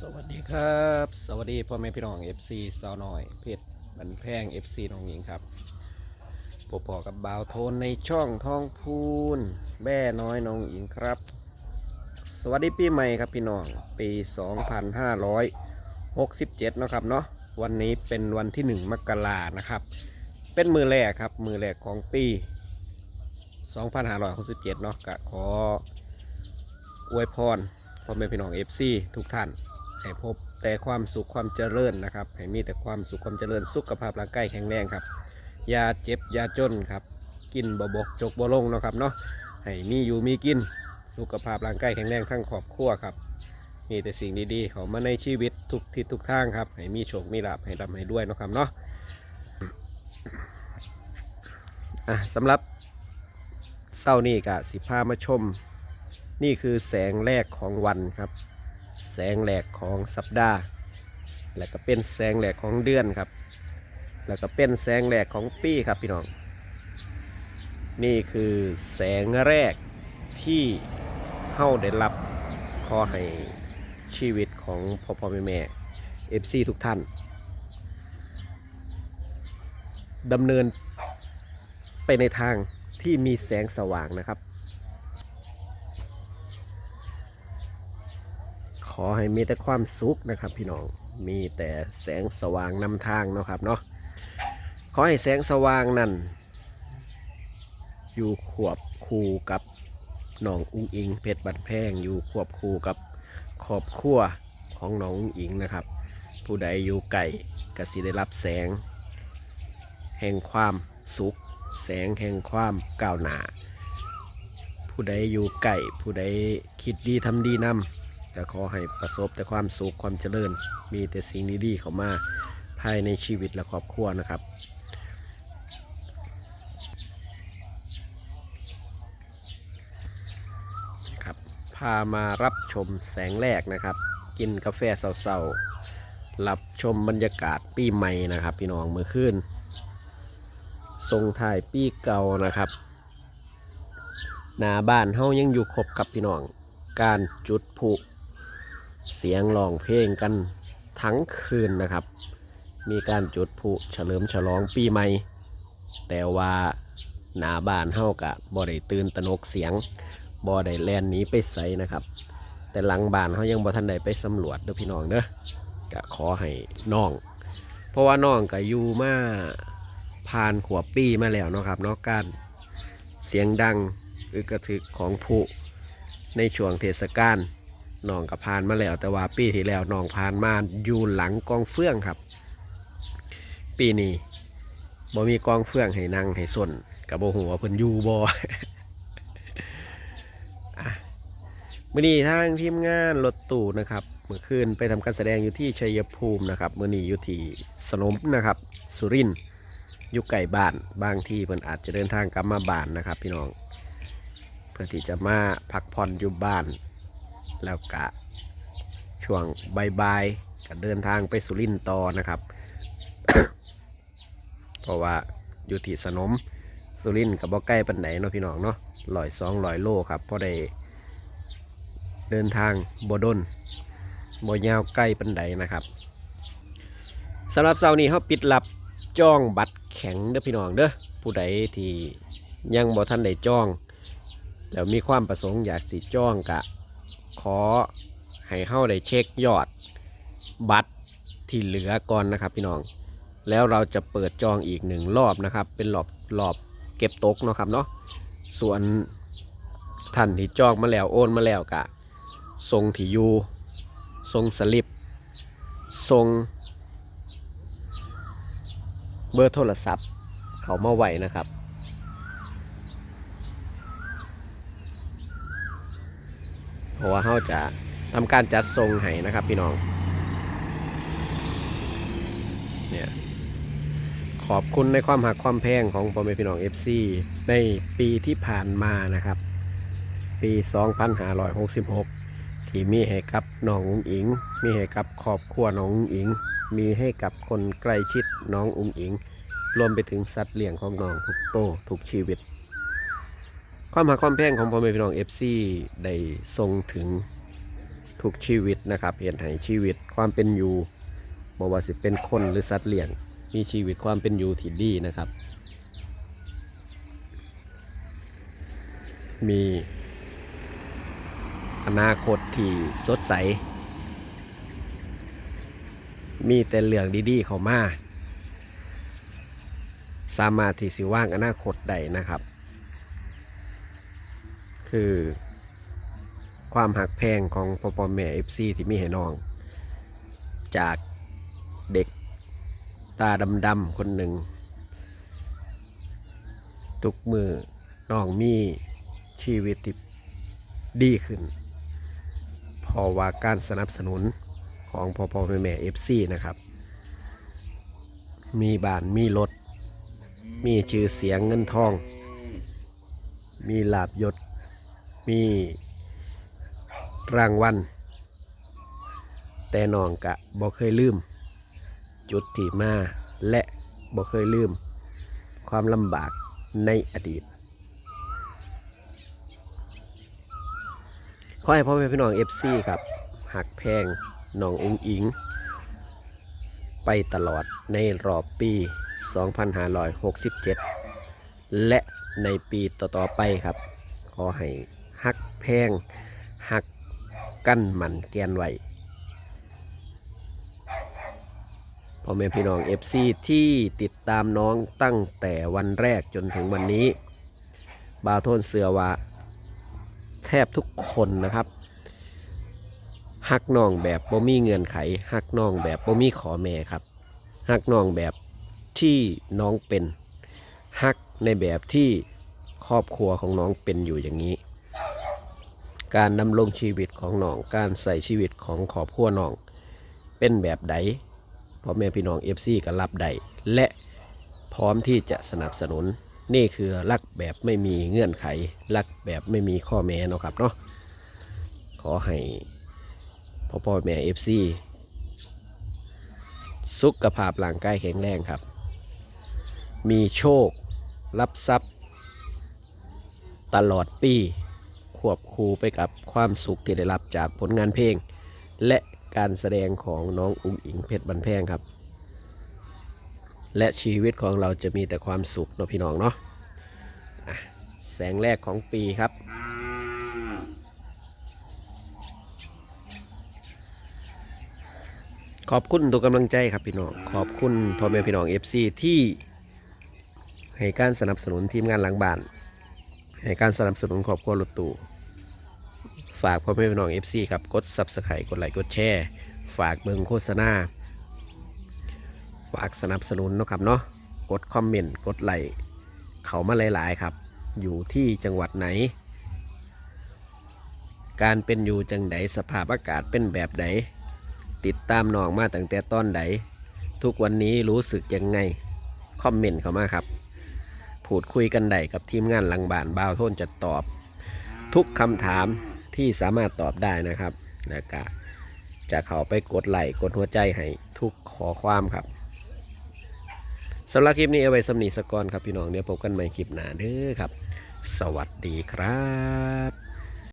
สวัสดีครับ สวัสดีพ่อแม่พี่น้อง FC สาวน้อย เพชรบันแพง FC น้องหญิงครับพบพอกับบ่าวโทนในช่องท้องพูนแม่น้อยน้องหญิงครับ สวัสดีปีใหม่ครับพี่น้องปี 2567เนาะครับเนาะวันนี้เป็นวันที่ 1 มกรานะครับ เป็นมือแรกครับ มือแรกของปี 2567 เนาะก็ขออวยพร พ่อแม่พี่น้องเอฟซีทุกท่านให้พบแต่ความสุขความเจริญนะครับให้มีแต่ความสุขความเจริญสุขภาพร่างกายแข็งแรงครับยาเจ็บยาจนครับ กินบ่บกจกบ่ลงเนาะครับเนาะให้มีอยู่มีกินสุขภาพร่างกายแข็งแรงทั้งครอบครัวครับมีแต่สิ่งดีๆ เข้ามาในชีวิตทุกทิศทุกทางครับ ให้มีโชคมีลาภให้ร่ำให้ด้วยนะครับเนาะอะสำหรับเศร้านี่กะสิพามาชม นี่คือแสงแรกของวันครับ แสงแรกของสัปดาห์ แล้วก็เป็นแสงแรกของเดือนครับ แล้วก็เป็นแสงแรกของปีครับพี่น้อง นี่คือแสงแรกที่เฮาได้รับขอให้ชีวิตของพ่อพ่อแม่แม่เอฟซีทุกท่านดำเนินไปในทางที่มีแสงสว่างนะครับ ขอให้มีแต่ความสุขนะครับ พี่น้องมีแต่แสงสว่างนำทางเนาะครับเนาะขอให้แสงสว่างนั่นอยู่ขวบคู่กับน้องอุ้งอิง เพชรบันแพงอยู่ขวบคู่กับครอบครัวของน้องอุ้งอิงนะครับ ผู้ใดอยู่ไก่ก็สิได้รับแสง แห่งความสุข แสงแห่งความก้าวหน้าผู้ใดอยู่ไก่ผู้ใดคิดดีทำดีนำ ก็ขอให้ประสบแต่ความสุขความเจริญ มีแต่สิ่งดีๆเข้ามาภายในชีวิตและครอบครัวนะครับครับ พามารับชมแสงแรกนะครับ กินกาแฟเศร้าๆรับชมบรรยากาศปีใหม่นะครับ พี่น้องเมื่อคืนทรงถ่ายปีเก่านะครับหน้าบ้านเฮายังอยู่ครบกับพี่น้อง การจุดพลุ เสียงร้องเพลงกันทั้งคืนนะครับ มีการจุดพลุเฉลิมฉลองปีใหม่ แต่ว่าหน้าบ้านเฮากะบ่ได้ตื่นตะนกเสียงบ่ได้แล่นหนีไปใสนะครับ แต่หลังบ้านเฮายังบ่ทันได้ไปสำรวจเด้อพี่น้องเด้อกะขอให้น้อง เพราะว่าน้องก็อยู่มาผ่านขวบปีมาแล้วเนาะครับเนาะการเสียงดังอึกกระทึกของพลุในช่วงเทศกาล น้องก็ผ่านมาแล้ว แต่ว่าปีที่แล้วน้องผ่านมาอยู่หลังกองเฟื่องครับ ปีนี้บ่มีกองเฟื่องให้นั่งให้ส่วนกับบ่หัวเพิ่นอยู่บ่อะมื้อนี้ทางทีมงานรถตู้นะครับเมื่อคืนไปทำการแสดงอยู่ที่ชัยภูมินะครับมื้อนี้อยู่ที่สนมนะครับ สุรินอยู่ไก่บ้านบางที่เพิ่นอาจจะเดินทางกลับมาบ้านนะครับ พี่น้อง เพื่อที่จะมาพักผ่อนอยู่บ้าน แล้วกะช่วงบายๆก็เดินทางไปสุรินทร์ต่อนะครับ เพราะว่าอยู่ที่สนมสุรินทร์กับบ่ใกล้ปันไหนเนาะพี่น้องเนาะลอยสองลอยโลครับเพราะได้เดินทางบ่ดนบ่ยาวใกล้ปันไดนะครับสำหรับเสาร์นี้เขาปิดรับจ้องบัตรแข็งเด้อพี่น้องเด้อผู้ใดที่ยังบ่ทันได้จ้อง แล้วมีความประสงค์อยากสิจ้องกะ อให้เฮาได้เช็คยอดบัตรที่เหลือก่อนนะครับ พี่น้อง แล้วเราจะเปิดจองอีกหนึ่งรอบนะครับ เป็นรอบรอบเก็บตกเนาะครับเนาะ ส่วนท่านที่จองมาแล้วโอนมาแล้วกะส่งที่อยู่ส่งสลิปส่งเบอร์โทรศัพท์ เขามาไว้นะครับ เพ ราะว่าเขาจะทำการจัดทรงให้นะครับพี่น้อง เนี่ย ขอบคุณในความหักความแพงของพ่อแม่พี่น้อง FC ในปีที่ผ่านมานะครับ ปี 2566 ที่มีให้กับน้องอุ๋งอิง มีให้กับครอบครัวน้องอุ๋งอิง มีให้กับคนใกล้ชิดน้องอุ๋งอิง รวมไปถึงสัตว์เลี้ยงของน้องทุกโตทุกชีวิต ความหักความแพงของพ่อแม่พี่น้อง FC ได้ส่งถึงทุกชีวิตนะครับเห็นให้ชีวิตความเป็นอยู่บ่ว่าสิเป็นคนหรือสัตว์เลี้ยง มีชีวิตความเป็นอยู่ที่ดีนะครับ มีอนาคตที่สดใส มีแต่เรื่องดีๆเข้ามา สามารถที่สิว่างอนาคตได้นะครับ คือ ความหักแพงของพ่อพ่อแม่เอฟซีที่มีให้น้อง จากเด็กตาดำๆคนหนึ่ง ทุกมือน้องมีชีวิตที่ดีขึ้นเพราะว่าการสนับสนุนของพ่อพ่อแม่แม่เอฟซีนะครับ มีบ้านมีรถ มีชื่อเสียงเงินทอง มีลาบยศ มีรางวัลแต่น้องกะบ่เคยลืม จุดที่มาและบ่เคยลืม ความลำบากในอดีต ขอให้พ่อแม่พี่น้องเอฟซีครับหักแพงน้ององอิง ไปตลอดในรอบปี 2567 และในปีต่อ ๆ ไปครับ ขอให้ พงหักกั้นหมันแกนไว้พ่อแม่พี่น้อง FC ที่ติดตามน้องตั้งแต่วันแรกจนถึงวันนี้ บาโทนเสือว่าแทบทุกคนนะครับหักน้องแบบบ่มีเงื่อนไขหักน้องแบบบ่มีขอแม่ครับหักน้องแบบที่น้องเป็นหักในแบบที่ครอบครัวของน้องเป็นอยู่อย่างนี้ การดำรงชีวิตของน้องการใส่ชีวิตของครอบครัวน้อง เป็นแบบใดพ่อแม่พี่น้องเอฟซีก็รับได้และพร้อมที่จะสนับสนุน นี่คือรักแบบไม่มีเงื่อนไข รักแบบไม่มีข้อแม้เนาะครับเนาะขอให้พ่อพ่อแม่เอฟซีสุขภาพร่างกายแข็งแรงครับ มีโชครับทรัพย์ ตลอดปี ควบคู่ไปกับความสุขที่ได้รับจากผลงานเพลง และการแสดงของน้องอุ้งอิงเพชรบันแพงครับ และชีวิตของเราจะมีแต่ความสุขเนาะพี่น้องเนาะะแสงแรกของปีครับขอบคุณทุกกำลังใจครับพี่น้อง ขอบคุณพ่อแม่พี่น้อง FC ที่ให้การสนับสนุนทีมงานหลังบ้านให้การสนับสนุนครอบครัวรถตู้ ฝากพ่อแม่พี่น้อง FC ครับกด Subscribe กดไลค์กดแชร์ฝากเบิงโฆษณา ฝากสนับสนุนนะครับเนาะกดคอมเมนต์กดไลค์เขามาหลาย ๆ ครับ อยู่ที่จังหวัดไหน การเป็นอยู่จังไดสภาพอากาศเป็นแบบใดติดตามน้องมาตั้งแต่ตอนใดทุกวันนี้รู้สึกยังไง คอมเมนต์เข้ามาครับ พูดคุยกันได้กับทีมงานหลังบ้านบ่าวโทนจะตอบ ทุกคำถาม ที่สามารถตอบได้นะครับแล้วก็จะเข้าไปกดไลค์กดหัวใจให้ทุกขอความครับสำหรับคลิปนี้เอาไว้สำนีสกอนครับพี่น้องเดี๋ยวพบกันใหม่คลิปหน้าเด้อครับ สวัสดีครับ